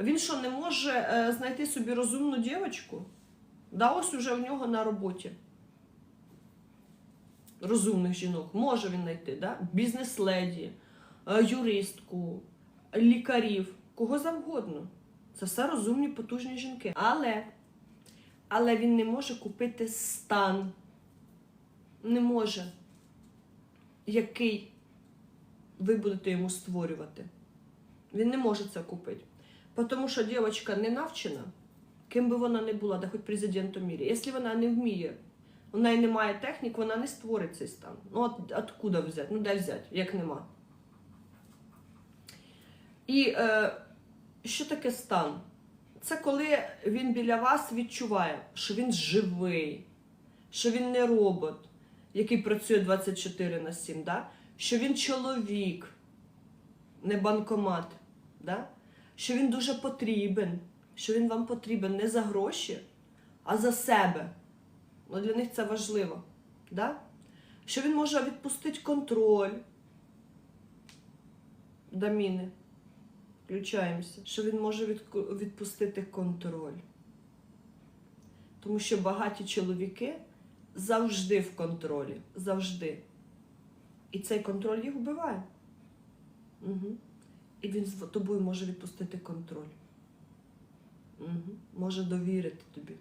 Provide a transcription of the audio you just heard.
Він що, не може е, знайти собі розумну дівчинку? Да, ось уже в нього на роботі. Розумних жінок. Може він знайти, да? бізнес-леді, е, юристку, лікарів, кого завгодно. Це все розумні, потужні жінки. Але, але він не може купити стан. Не може. Який ви будете йому створювати. Він не може це купити. Тому що дівчинка не навчена, ким би вона не була, да хоч президентом мірі. Якщо вона не вміє, у неї немає технік, вона не створить цей стан. Ну, от откуда взяти? Ну, де взяти, як нема. І е, що таке стан? Це коли він біля вас відчуває, що він живий, що він не робот, який працює 24 на 7, да? що він чоловік, не банкомат, да? Що він дуже потрібен, що він вам потрібен не за гроші, а за себе. Ну, для них це важливо. Да? Що він може відпустити контроль. Даміни. Включаємося. Що він може відпустити контроль. Тому що багаті чоловіки завжди в контролі. Завжди. І цей контроль їх вбиває. Угу. І він з тобою може відпустити контроль. Угу. Може довірити тобі.